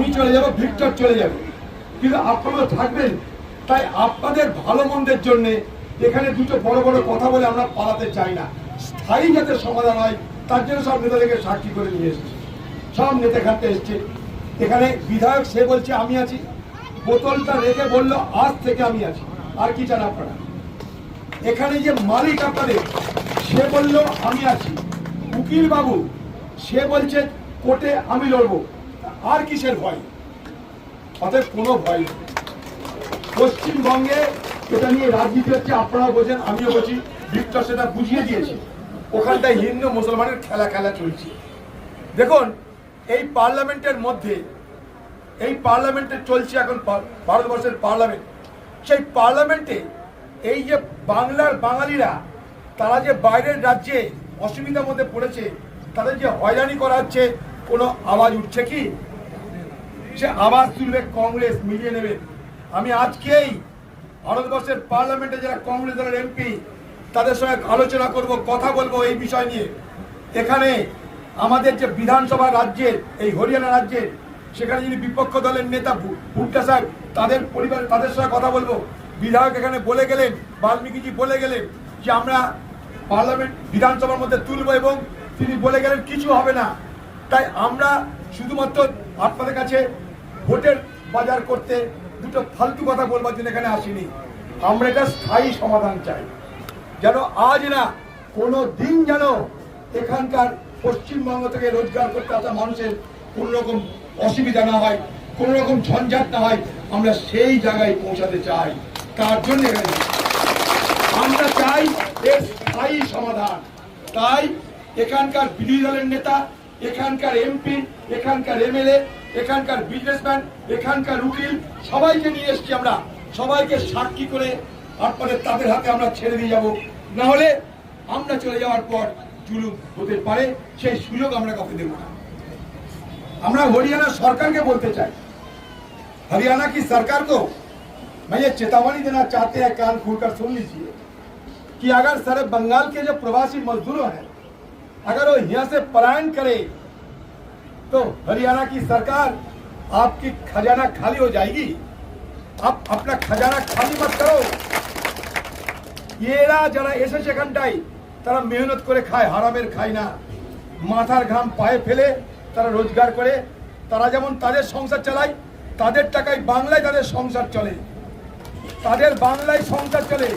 আমি চলে যাব, ভিক্টর চলে যাবে। কিন্তু আপনারা থাকবেন। তাই আপনাদের ভালো মন্দের জন্য এখানে দুটো বড় বড় কথা বলে আমরা পালাতে চাই না। স্থায়ী যাতে সমাধান হয়, তার জন্য সব নেতাদেরকে সাক্ষী করে নিয়ে এসেছি। সব নেতা খাটতে এসছে। এখানে বিধায়ক সে বলছে, আমি আছি। বোতলটা রেখে বলল, আজ থেকে আমি আছি। আর কি চান আপনারা? এখানে যে মালিক আপনাদের, সে বলল, আমি আছি। উকিল বাবু সে বলছে, কোর্টে আমি লড়বো। আর কিসের ভয়? অতএব কোনো ভয় নেই। পশ্চিমবঙ্গে এটা নিয়ে রাজনীতি হচ্ছে আপনারা বোঝেন, আমিও বলছি ভিক্টর সেটা বুঝিয়ে দিয়েছি। ওখানটায় হিন্দু মুসলমানের খেলা খেলা চলছে। দেখুন, এই পার্লামেন্টের মধ্যে, এই পার্লামেন্টে চলছে এখন ভারতবর্ষের পার্লামেন্ট। সেই পার্লামেন্টে এই যে বাংলার বাঙালিরা, তারা যে বাইরের রাজ্যে অসুবিধার মধ্যে পড়েছে, তাদের যে হয়রানি করা হচ্ছে, কোনো আওয়াজ উঠছে কি? সে আওয়াজ তুলবে, কংগ্রেস মিলিয়ে নেবে। আমি আজকেই ভারতবর্ষের পার্লামেন্টে যারা কংগ্রেস দলের এমপি, তাদের সঙ্গে আলোচনা করব, কথা বলব এই বিষয় নিয়ে। এখানে আমাদের যে বিধানসভা রাজ্যের, এই হরিয়ানা রাজ্যের, সেখানে যিনি বিপক্ষ দলের নেতা ভুট্টা সাহেব, তাদের পরিবার তাদের সঙ্গে কথা বলব। বিধায়ক এখানে বলে গেলেন, বাল্মীকিজি বলে গেলেন যে আমরা পার্লামেন্ট বিধানসভার মধ্যে তুলবো এবং তিনি বলে গেলেন, কিছু হবে না। তাই আমরা শুধুমাত্র আপনাদের কাছে ভোটের বাজার করতে দুটো ফালতু কথা বলবার জন্য এখানে আসিনি। আমরা এটা স্থায়ী সমাধান চাই। যেন আজ না কোনো দিন যেন এখানকার পশ্চিমবঙ্গ থেকে রোজগার করতে আসা মানুষের কোনো রকম অসুবিধা না হয়, কোনো রকম ঝঞ্ঝাট না হয়, আমরা সেই জায়গায় পৌঁছাতে চাই। তার জন্য এখানে আমরা চাই এর স্থায়ী সমাধান। তাই এখানকার বিরোধী দলের নেতা, এখানকার এমপি, এখানকার এমএলএ এখানকার বিজনেসম্যান এখানকার উকিল সবাইকে নিয়ে এসেছি আমরা সবাইকে সাক্ষী করে আপনাদের তাদের হাতে আমরা ছেড়ে দিয়ে যাব না হলে আমরা চলে যাওয়ার পর জুলুম হতে পারে সেই সুযোগ আমরা কাউকে দেব না আমরা হরিয়ানা সরকারকে বলতে চাই हरियाणा की सरकार को मैं ये चेतावनी देना चाहते हैं कान खोलकर सुन लीजिए कि अगर सारे बंगाल के जो प्रवासी मजदूर हैं अगर वो यहाँ से पलायन करे तो हरियाणा की सरकार आपकी खजाना खाली हो जाएगी आप अपना खजाना खाली मत करो এরা যারা এসেছে এখানটাই তারা মেহনত করে খায় হারামের খায় না মাথার ঘাম পায়ে ফেলে তারা রোজগার করে তারা যেমন তাদের সংসার চালায় তাদের টাকায় বাংলায় তাদের সংসার চলে তাদের বাংলায় সংসার চলে